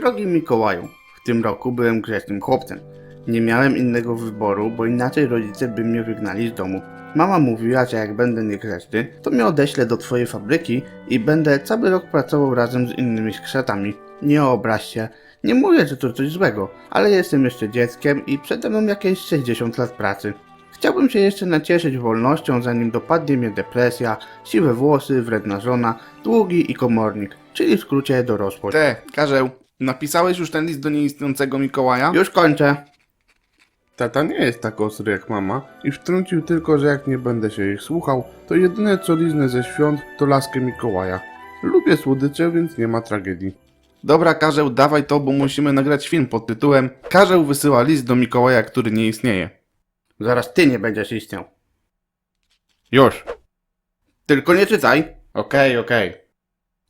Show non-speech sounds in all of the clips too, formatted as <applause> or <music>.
Drogi Mikołaju, w tym roku byłem grzecznym chłopcem. Nie miałem innego wyboru, bo inaczej rodzice by mnie wygnali z domu. Mama mówiła, że jak będę niegrzeczny, to mnie odeślę do twojej fabryki i będę cały rok pracował razem z innymi skrzatami. Nie obraź się, nie mówię, że to coś złego, ale jestem jeszcze dzieckiem i przede mną jakieś 60 lat pracy. Chciałbym się jeszcze nacieszyć wolnością, zanim dopadnie mnie depresja, siwe włosy, wredna żona, długi i komornik, czyli w skrócie dorosłość. Te, Karzeł, napisałeś już ten list do nieistniejącego Mikołaja? Już kończę. Tata nie jest tak ostry jak mama i wtrącił tylko, że jak nie będę się ich słuchał, to jedyne co liznę ze świąt to laskę Mikołaja. Lubię słodycze, więc nie ma tragedii. Dobra, Karzeł, dawaj to, bo musimy nagrać film pod tytułem Karzeł wysyła list do Mikołaja, który nie istnieje. Zaraz ty nie będziesz istniał. Już. Tylko nie czytaj. Okej, okej.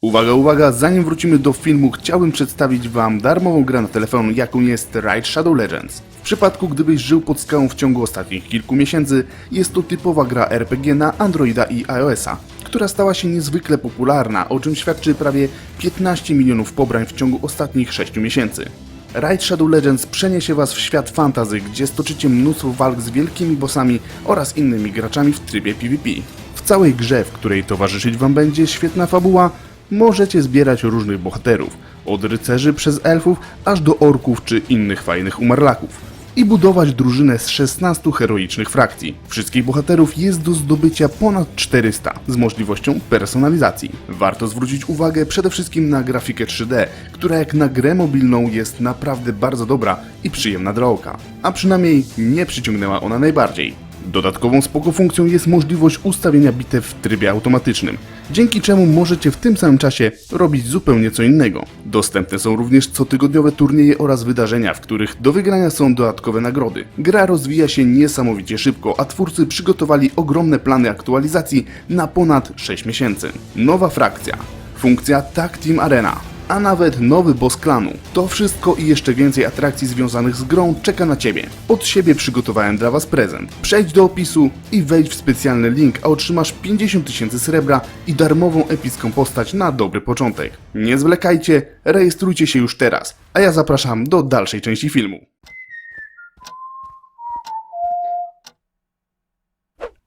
Uwaga, uwaga, zanim wrócimy do filmu, chciałbym przedstawić Wam darmową grę na telefon, jaką jest Raid Shadow Legends. W przypadku, gdybyś żył pod skałą w ciągu ostatnich kilku miesięcy, jest to typowa gra RPG na Androida i iOS-a, która stała się niezwykle popularna, o czym świadczy prawie 15 milionów pobrań w ciągu ostatnich 6 miesięcy. Raid Shadow Legends przeniesie Was w świat fantazy, gdzie stoczycie mnóstwo walk z wielkimi bossami oraz innymi graczami w trybie PvP. W całej grze, w której towarzyszyć Wam będzie świetna fabuła, możecie zbierać różnych bohaterów, od rycerzy przez elfów, aż do orków czy innych fajnych umarlaków. I budować drużynę z 16 heroicznych frakcji. Wszystkich bohaterów jest do zdobycia ponad 400, z możliwością personalizacji. Warto zwrócić uwagę przede wszystkim na grafikę 3D, która jak na grę mobilną jest naprawdę bardzo dobra i przyjemna dla oka. A przynajmniej nie przyciągnęła ona najbardziej. Dodatkową spoko funkcją jest możliwość ustawienia bitew w trybie automatycznym, dzięki czemu możecie w tym samym czasie robić zupełnie co innego. Dostępne są również cotygodniowe turnieje oraz wydarzenia, w których do wygrania są dodatkowe nagrody. Gra rozwija się niesamowicie szybko, a twórcy przygotowali ogromne plany aktualizacji na ponad 6 miesięcy. Nowa frakcja, funkcja Tag Team Arena, a nawet nowy boss klanu. To wszystko i jeszcze więcej atrakcji związanych z grą czeka na Ciebie. Od siebie przygotowałem dla Was prezent. Przejdź do opisu i wejdź w specjalny link, a otrzymasz 50 tysięcy srebra i darmową epicką postać na dobry początek. Nie zwlekajcie, rejestrujcie się już teraz, a ja zapraszam do dalszej części filmu.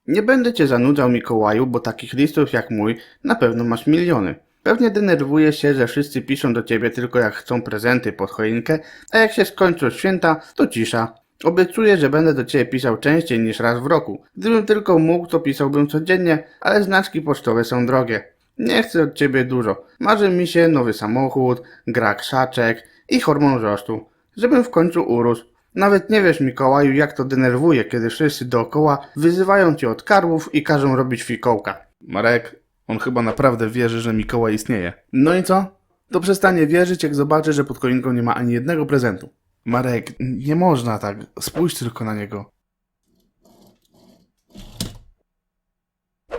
Nie będę cię zanudzał Mikołaju, bo takich listów jak mój na pewno masz miliony. Pewnie denerwujesz się, że wszyscy piszą do ciebie tylko jak chcą prezenty pod choinkę, a jak się skończą święta, to cisza. Obiecuję, że będę do ciebie pisał częściej niż raz w roku. Gdybym tylko mógł, to pisałbym codziennie, ale znaczki pocztowe są drogie. Nie chcę od ciebie dużo. Marzy mi się nowy samochód, gra krzaczek i hormon wzrostu. Żebym w końcu urósł. Nawet nie wiesz, Mikołaju, jak to denerwuje, kiedy wszyscy dookoła wyzywają cię od karłów i każą robić fikołka. Marek, on chyba naprawdę wierzy, że Mikołaj istnieje. No i co? To przestanie wierzyć, jak zobaczy, że pod choinką nie ma ani jednego prezentu. Marek, nie można tak. Spójrz tylko na niego.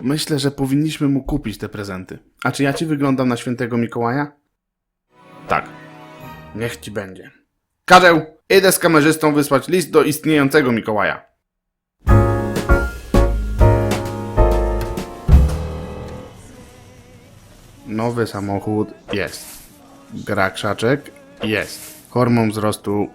Myślę, że powinniśmy mu kupić te prezenty. A czy ja ci wyglądam na świętego Mikołaja? Tak. Niech ci będzie. Karzeł, idę z kamerzystą wysłać list do istniejącego Mikołaja. Nowy samochód jest. Gra krzaczek jest. Hormon wzrostu.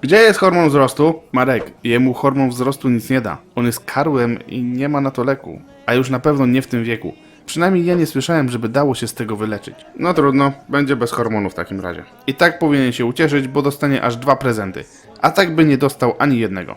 Gdzie jest hormon wzrostu? Marek, jemu hormon wzrostu nic nie da. On jest karłem i nie ma na to leku. A już na pewno nie w tym wieku. Przynajmniej ja nie słyszałem, żeby dało się z tego wyleczyć. No trudno, będzie bez hormonu w takim razie. I tak powinien się ucieszyć, bo dostanie aż dwa prezenty. A tak by nie dostał ani jednego.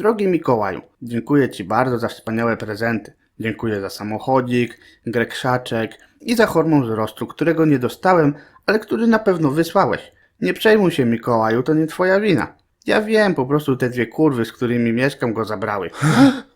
Drogi Mikołaju, dziękuję Ci bardzo za wspaniałe prezenty. Dziękuję za samochodzik, grę krzaczek i za hormon wzrostu, którego nie dostałem, ale który na pewno wysłałeś. Nie przejmuj się, Mikołaju, to nie twoja wina. Ja wiem, po prostu te dwie kurwy, z którymi mieszkam, go zabrały. <laughs>